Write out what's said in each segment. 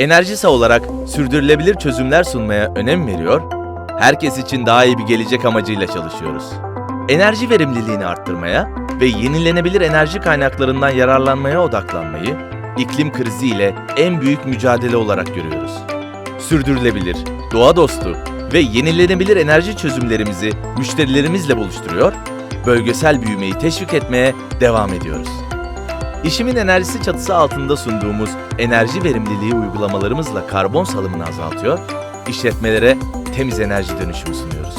Enerjisa olarak sürdürülebilir çözümler sunmaya önem veriyor, herkes için daha iyi bir gelecek amacıyla çalışıyoruz. Enerji verimliliğini arttırmaya ve yenilenebilir enerji kaynaklarından yararlanmaya odaklanmayı iklim krizi ile en büyük mücadele olarak görüyoruz. Sürdürülebilir, doğa dostu ve yenilenebilir enerji çözümlerimizi müşterilerimizle buluşturuyor, bölgesel büyümeyi teşvik etmeye devam ediyoruz. İşimin enerjisi çatısı altında sunduğumuz enerji verimliliği uygulamalarımızla karbon salımını azaltıyor, işletmelere temiz enerji dönüşümü sunuyoruz.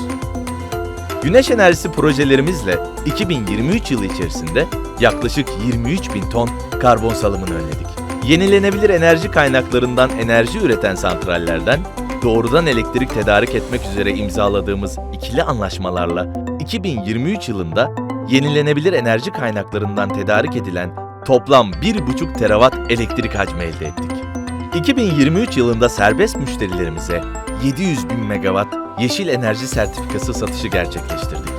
Güneş enerjisi projelerimizle 2023 yılı içerisinde yaklaşık 23 bin ton karbon salımını önledik. Yenilenebilir enerji kaynaklarından enerji üreten santrallerden doğrudan elektrik tedarik etmek üzere imzaladığımız ikili anlaşmalarla 2023 yılında yenilenebilir enerji kaynaklarından tedarik edilen toplam 1,5 terawatt elektrik hacmi elde ettik. 2023 yılında serbest müşterilerimize 700 bin megawatt yeşil enerji sertifikası satışı gerçekleştirdik.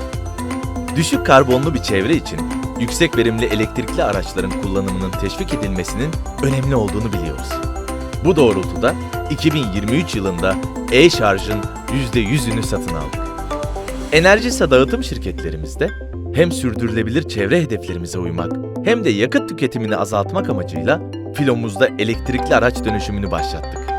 Düşük karbonlu bir çevre için yüksek verimli elektrikli araçların kullanımının teşvik edilmesinin önemli olduğunu biliyoruz. Bu doğrultuda 2023 yılında e-şarjın %100'ünü satın aldık. Enerjisa dağıtım şirketlerimizde hem sürdürülebilir çevre hedeflerimize uymak hem de yakıt tüketimini azaltmak amacıyla filomuzda elektrikli araç dönüşümünü başlattık.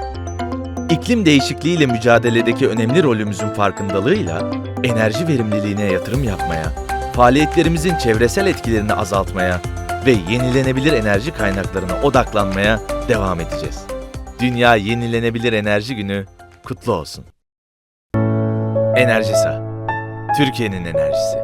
İklim değişikliğiyle mücadeledeki önemli rolümüzün farkındalığıyla enerji verimliliğine yatırım yapmaya, faaliyetlerimizin çevresel etkilerini azaltmaya ve yenilenebilir enerji kaynaklarına odaklanmaya devam edeceğiz. Dünya Yenilenebilir Enerji Günü kutlu olsun. Enerjisa, Türkiye'nin enerjisi.